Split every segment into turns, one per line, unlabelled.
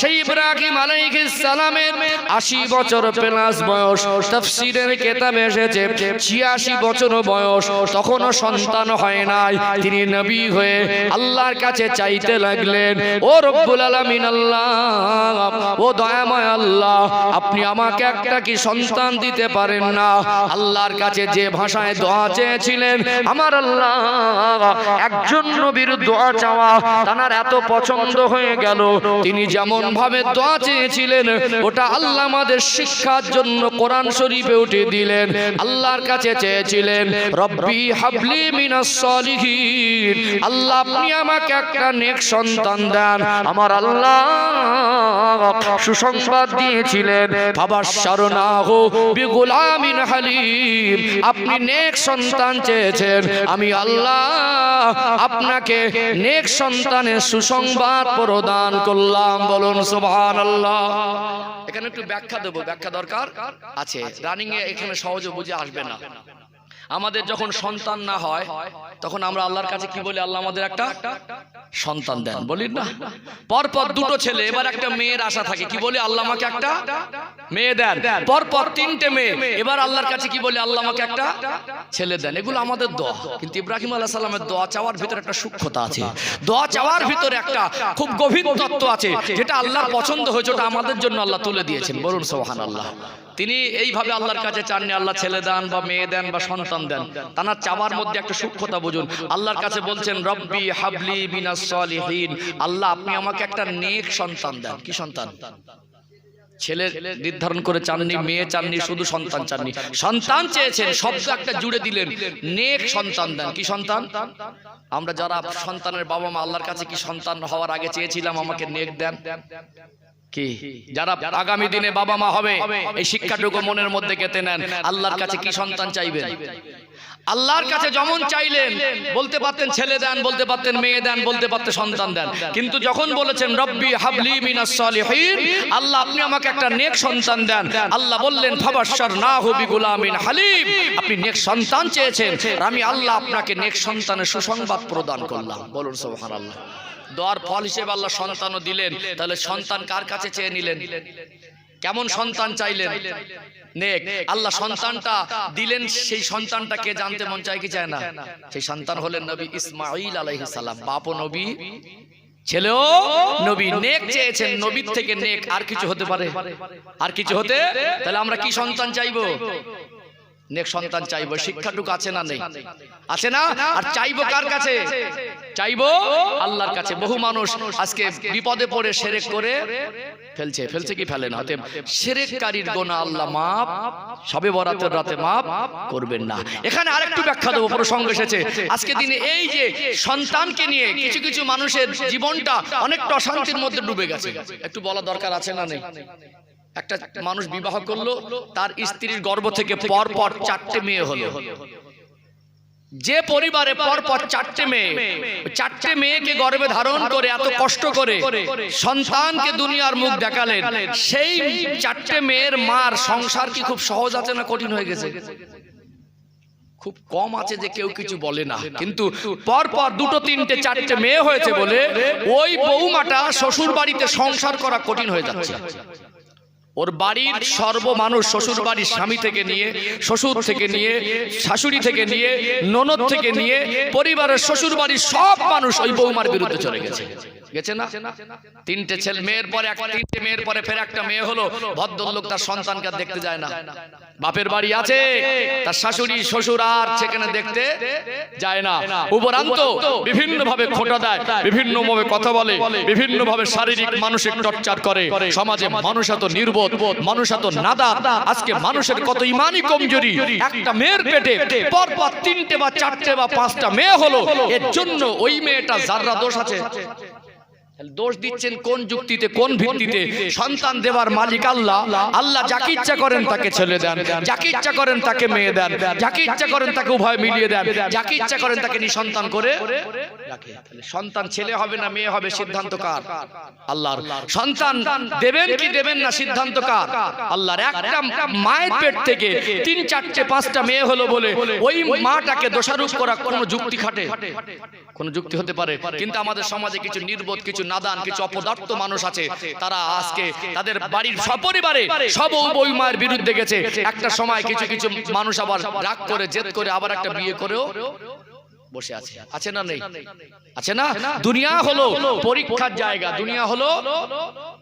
সেই ইব্রাহিম আলাইহিস সালামের 80 বছর প্লাস বয়স, তাফসীরের কিতাবে এসেছে 86 বছর বয়স, তখনও সন্তান হয় নাই। তিনি নবী হয়ে আল্লাহর কাছে চাইতে লাগলেন, ও রব্বুল আলামিন আল্লাহ, ও দয়াময় আল্লাহ, আপনি আমাকে একটা কি সন্তান দিতে পারেন না? আল্লাহর কাছে যে ভাষায় দোয়া চেয়েছিলেন, আমার আল্লাহ, একজন নবীর দোয়া চাওয়া তার এত পছন্দ হয়ে গেল। তিনি যেমন ভাবে দোয়া চেয়েছিলেন, ওটা আল্লাহ আমাদের শিক্ষার জন্য কোরআন শরীফে উঠে দিলেন, আল্লাহর কাছে চেয়েছিলেন, রব্বি হাবলি মিনাস সলিহিন আল্লাহ আপনি আমাকে একটা নেক সন্তান দেন। আমার আল্লাহ সুসংবাদ দিয়েছিলেন, বাবার সারনা হো বিগুলামিন হালিম আপনি নেক সন্তান চেয়েছেন, আমি আল্লাহ আপনাকে নেক সন্তানের সুসংবাদ প্রদান করলাম। বলুন সুবহান আল্লাহ এখানে একটু ব্যাখ্যা দেবো, ব্যাখ্যা দরকার আছে। রানিং এ এখানে সহজে বুঝে আসবে না। আমাদের যখন সন্তান না হয় তখন আমরা আল্লাহর কাছে কি বলি? আল্লাহ আমাদের একটা সন্তান দেন। বলি না? পরপর দুটো ছেলে এবার একটা মেয়ের আশা থাকে। কি বলি? আল্লাহ আমাকে একটা মেয়ে দেন। পরপর তিনটে মেয়ে। এবার আল্লাহর কাছে কি বলি? আল্লাহ আমাকে একটা ছেলে দেন। এগুলো আমাদের দোয়া। কিন্তু ইব্রাহিম আল্লাহ সাল্লামের দোয়া চাওয়ার ভিতরে একটা সূক্ষ্মতা আছে। দোয়া চাওয়ার ভিতরে একটা খুব গভীর তত্ত্ব আছে যেটা আল্লাহর পছন্দ হয়েছে ওটা আমাদের জন্য আল্লাহ তুলে দিয়েছেন। বলুন সোহান আল্লাহ তিনি এইভাবে আল্লাহর কাছে চাননি আল্লাহ ছেলে দেন বা মেয়ে দেন বা সন্তান দেন। তানার চাওয়ার মধ্যে একটা সূক্ষ্মতা বুঝুন। আল্লাহর কাছে বলছেন রব্বি হাবলি মিনাস সলিহিন। আল্লাহ আপনি আমাকে একটা নেক সন্তান দেন। কি সন্তান? ছেলে নির্ধারণ করে চাননি মেয়ে চাননি শুধু সন্তান চাননি। সন্তান চেয়েছেন শব্দ একটা জুড়ে দিলেন। নেক সন্তান দেন। কি সন্তান আমরা যারা সন্তানের বাবা মা আল্লাহর কাছে কি সন্তান হওয়ার আগে চেয়েছিলাম আমাকে নেক দেন। কি? যারা আগামী দিনে বাবা মা হবে এই শিক্ষাটুকু মনের মধ্যে গেতে নেন। আল্লাহর কাছে কি সন্তান চাইবেন? আল্লাহর কাছে যেমন চাইলেন বলতে পারতেন ছেলে দেন বলতে পারতেন মেয়ে দেন বলতে পারতেন সন্তান দেন। কিন্তু যখন বলেছেন রব্বি হাবলি মিনাস সলিহিন আল্লাহ আপনি আমাকে একটা নেক সন্তান দেন। আল্লাহ বললেন ফাবাশশার না হবি গুলামিন হালিম আপনি নেক সন্তান চেয়েছেন। আমি আল্লাহ আপনাকে নেক সন্তানের সুসংবাদ প্রদান করলাম। বলুন সুবহানাল্লাহ দোয়ার ফল হিসেবে আল্লাহ সন্তানও দিলেন। তাহলে সন্তান কার কাছে চেয়ে নিলেন? কেমন সন্তান চাইলেন? নেক। আল্লাহ সন্তানটা দিলেন, সেই সন্তানটাকে জানতে মন চায় কি চায় না? সেই সন্তান হলেন নবী ইসমাইল আলাইহিস সালাম। বাপও নবী, ছেলেও নবী। নেক চেয়েছেন, নবীর থেকে নেক। আর কিছু হতে পারে? আর কিছু হতে? তাহলে আমরা কি সন্তান চাইব? নেক সন্তান চাইব। শিক্ষাটুকু আছে না নেই? আছে না? আর চাইব কার কাছে? চাইব আল্লাহর কাছে। বহু মানুষ আজকে বিপদে পড়ে সেরেক করে ফেলছে। ফেলছে কি ফেলে না? সেরেককারীর গোনা আল্লাহ মাপ সবে বরাতের রাতে মাপ করবেন না। এখানে আরেকটু ব্যাখ্যা দেবো প্রসঙ্গ এসেছে। আজকে দিনে এই যে সন্তানকে নিয়ে কিছু কিছু মানুষের জীবনটা অনেকটা অশান্তির মধ্যে ডুবে গেছে। একটু বলা দরকার আছে না নেই? একটা মানুষ বিবাহ করল তার স্ত্রীর গর্ভ থেকে পর পর চারটে মেয়ে হলো। যে পরিবারে পর পর চারটে মেয়ে। চারটে মেয়েকে গর্ভে ধারণ করে এত কষ্ট করে সন্তানকে দুনিয়ার মুখ দেখালেন। সেই চারটে মেয়ের মার সংসার কি খুব সহজ আছে না কঠিন হয়ে গেছে? খুব কম আছে যে কেউ কিছু বলে না। কিন্তু পর পর দুটো তিনটে চারটে মেয়ে হয়েছে বলে ওই বৌমাটা শ্বশুর বাড়িতে সংসার করা কঠিন হয়ে যাচ্ছে। ওর বাড়ির সর্ব মানুষ শ্বশুর বাড়ির স্বামী থেকে নিয়ে শ্বশুর থেকে নিয়ে শাশুড়ি থেকে নিয়ে ননদ থেকে নিয়ে পরিবারের শ্বশুর বাড়ির সব মানুষ ওই বৌমার বিরুদ্ধে চলে গেছে। গেছে না? তিনটে ছেলে, মেয়ের পরে তিনটে মেয়ের পরে ফের একটা মেয়ে হলো। তার সন্তানকে দেখতে যায় না। বাপের বাড়ি আছে, তার শাশুড়ি, শ্বশুর আর সেখানে দেখতে যায় না। উপরান্ত বিভিন্ন ভাবে খোটা দেয় বিভিন্ন ভাবে কথা বলে বিভিন্ন ভাবে শারীরিক, মানসিক টর্চার করে। সমাজে মানুষ এত নির্বোধ, মানুষ এত নাদা আজকে মানুষের কত ইমানি কমজোরি। একটা মেয়ের পেটে পর পর তিনটে বা চারটে বা পাঁচটা মেয়ে হলো। এর জন্য ওই মেয়েটা যাররা দোষ আছে দোষ দিচ্ছেন কোন যুক্তিতে কোন ভিত্তিতে? সন্তান দেওয়ার মালিক আল্লাহ। আল্লাহ। যাকে ইচ্ছা করেন তাকে ছেলে দেন। যাকে ইচ্ছা করেন তাকে মেয়ে দেন। যাকে ইচ্ছা করেন তাকে উভয় মিলিয়ে দেন। যাকে ইচ্ছা করেন তাকে নিঃসন্তান করে রাখে। সন্তান ছেলে হবে না মেয়ে হবে সিদ্ধান্ত কার? আল্লাহর। সন্তান দেবেন কি দেবেন না সিদ্ধান্ত কার? আল্লাহর একটা মায়ের পেট থেকে তিন চারটে পাঁচটা মেয়ে হলো বলে ওই মাটাকে দোষারোপ করা কোনো যুক্তি খাটে? কোনো যুক্তি হতে পারে? কিন্তু আমাদের সমাজে কিছু নির্বোধ কিছু নাদান কিছু অপদার্থ মানুষ আছে। তারা আজকে তাদের বাড়ির সপরিবারে সব বই মায়ের বিরুদ্ধে গেছে। একটা সময় কিছু কিছু মানুষ আবার রাগ করে জেদ করে আবার একটা বিয়ে করেও বসে আছে। আছে না নেই? আছে না দুনিয়া হলো পরীক্ষার জায়গা। দুনিয়া হলো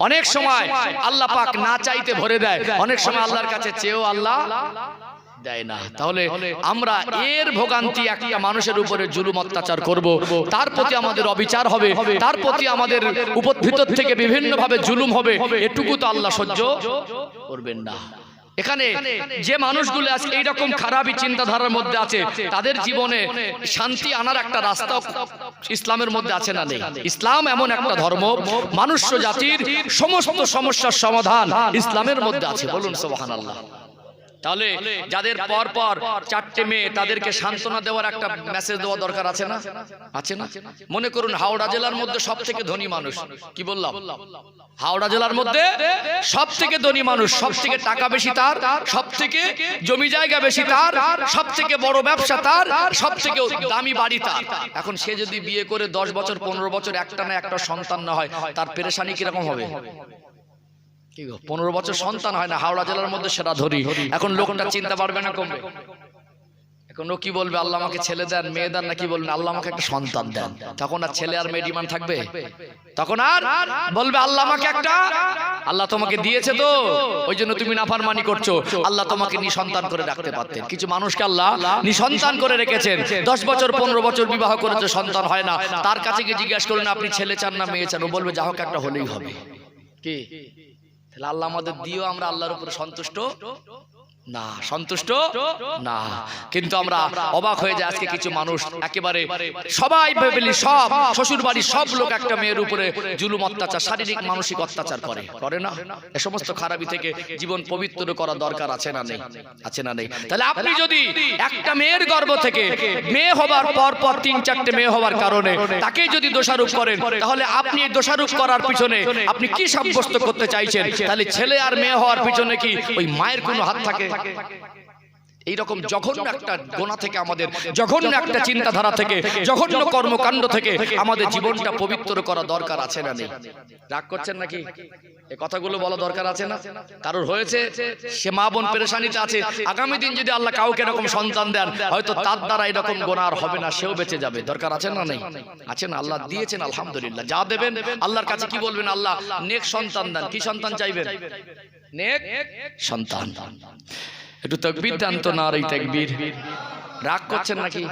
অনেক সময় আল্লাহ পাক না চাইতে ভরে দেয়। অনেক সময় আল্লাহর কাছে চেয়েও আল্লাহ দেয় না। তাহলে আমরা এর ভোগান্তি একটা মানুষের উপরে জুলুম অত্যাচার করব। তার প্রতি আমাদের অবিচার হবে। তার প্রতি আমাদের উপর ভিতর থেকে বিভিন্ন ভাবে জুলুম হবে। এটুকু তো আল্লাহ সহ্য করবেন না। এখানে যে মানুষগুলো আজকে এইরকম খারাপই চিন্তাধারার মধ্যে আছে তাদের জীবনে শান্তি আনার একটা রাস্তা ইসলামের মধ্যে আছে না নেই ইসলাম এমন একটা ধর্ম। মানুষ জাতির সমস্ত সমস্যার সমাধান ইসলামের মধ্যে আছে। বলুন সোবাহান আল্লাহ তাহলে যাদের পর পর চারটে মেয়ে তাদেরকে সান্ত্বনা দেওয়ার একটা মেসেজ দেওয়া দরকার আছে না? আছে না? মনে করুন হাওড়া জেলার মধ্যে সব থেকে ধনী মানুষ কি বললাম? হাওড়া জেলার মধ্যে সব থেকে ধনী মানুষ সব থেকে টাকা বেশি তার সব থেকে জমি জায়গা বেশি তার সব থেকে বড় ব্যবসা তার সব থেকে দামি বাড়ি তার। এখন সে যদি বিয়ে করে দশ বছর পনেরো বছর একটা না একটা সন্তান না হয় তার পেরেশানি কীরকম হবে? পনেরো বছর সন্তান হয় না হাওড়া জেলার মধ্যে সেটা ধরি। এখন লোকটা চিন্তা পারবে না কমবে। এখন ও কি বলবে? আল্লাহ আমাকে ছেলে দেন মেয়ে দেন নাকি বলবেন আল্লাহ আমাকে একটা সন্তান দেন। তখন আর ছেলে আর মেয়ে ডিমান্ড থাকবে? তখন আর বলবে আল্লাহ আমাকে একটা আল্লাহ তোমাকে দিয়েছে তো। ওই জন্য তুমি নাফারমানি করছ। আল্লাহ তোমাকে নিসন্তান করে রাখতে পারতেন। কিছু মানুষকে আল্লাহ নিসন্তান করে রেখেছেন। দশ বছর পনেরো বছর বিবাহ করেছে সন্তান হয় না। তার কাছে গিয়ে জিজ্ঞাসা করলেন আপনি ছেলে চান না মেয়ে চান? ও বলবে যা হোক একটা হলেই হবে। কি? তাহলে আল্লাহ আমাদের দিয়েও আমরা আল্লাহর উপরে সন্তুষ্ট। না সন্তুষ্ট না। কিন্তু আমরা অবাক হয়ে যায় আজকে কিছু মানুষ একেবারে সবাই ভেবেলি সব শ্বশুর বাড়ির সব লোক একটা মেয়ের উপরে জুলুম অত্যাচার শারীরিক মানসিক অত্যাচার করে করে না? এ সমস্ত খারাপি থেকে জীবন পবিত্র করা দরকার আছে না নেই? আছে না নেই? তাহলে আপনি যদি একটা মেয়ের গর্ভ থেকে মেয়ে হবার পর পর তিন চারটে মেয়ে হবার কারণে তাকে যদি দোষারোপ করেন তাহলে আপনি এই দোষারোপ করার পিছনে আপনি কি সাব্যস্ত করতে চাইছেন তাহলে ছেলে আর মেয়ে হওয়ার পিছনে কি ওই মায়ের কোনো হাত থাকে থাকে। এইরকম জঘন্য একটা গোনা থেকে আমাদের জঘন্য একটা চিন্তাধারা থেকে জঘন্য কর্মকাণ্ড থেকে আমাদের জীবনটা পবিত্র করা দরকার আছে না নেই রাগ করছেন নাকি? কথাগুলো বলা দরকার আছে না? কারোর হয়েছে সে মা বোন পেরেশানিতে আছে। আগামী দিন যদি আল্লাহ কাউকে এরকম সন্তান দেন হয়তো তার দ্বারা এরকম গোনা আর হবে না সেও বেঁচে যাবে। দরকার আছে না নেই? আছে না আল্লাহ দিয়েছেন আলহামদুলিল্লাহ। যা দেবেন আল্লাহর কাছে কি বলবেন? আল্লাহ নেক সন্তান দেন। কি সন্তান চাইবেন? নেক? সন্তান একটু তকবির দেন তো না আর এই তকবির। রাগ করছেন নাকি?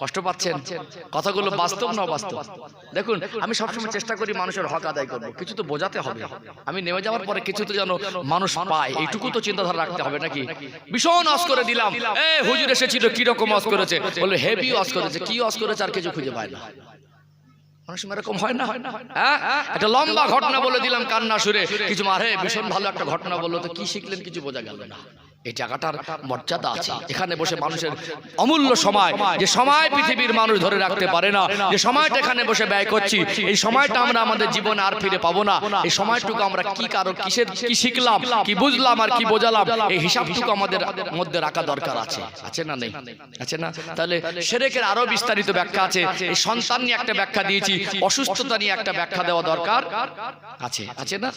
কষ্ট পাচ্ছেন? কথাগুলো বাস্তব না বাস্তব দেখুন আমি সবসময় চেষ্টা করি মানুষের হক আদায় করব কিছু তো বোঝাতে হবে। আমি নেমে যাওয়ার পরে কিছু তো যেন মানুষ পায়। এইটুকু তো চিন্তাধারা রাখতে হবে নাকি? ভীষণ অস করে দিলাম। এ হুজুর এসেছিল কীরকম অস করেছে? বলল হেভি অস করেছে? কি অস করেছে? আর কিছু খুঁজে পায় না। অনেক সময় এরকম হয় না? হ্যাঁ? একটা লম্বা ঘটনা বলে দিলাম কান্না সুরে। কিছু মারে ভীষণ ভালো একটা ঘটনা বলল তো কি শিখলেন কিছু বোঝা গেল না। এই জায়গাটার মর্যাদা আছে। এখানে বসে মানুষের অমূল্য সময় যে সময় পৃথিবীর মানুষ ধরে রাখতে পারে না। যে সময়টা এখানে বসে ব্যয় করছি। এই সময়টা আমরা আমাদের জীবনে আর ফিরে পাবো না। এই সময়টুকু আমরা কি কারও কিসের কি শিখলাম কি বুঝলাম আর কি বোঝালাম এই হিসাবটুকু আমাদের মধ্যে রাখা দরকার আছে। আছে। না নেই? আছে না? তাহলে সেরেকের আরও বিস্তারিত ব্যাখ্যা আছে। এই সন্তান নিয়ে একটা ব্যাখ্যা দিয়েছি। অসুস্থতা নিয়ে একটা ব্যাখ্যা দেওয়া দরকার। আছে। আছে না?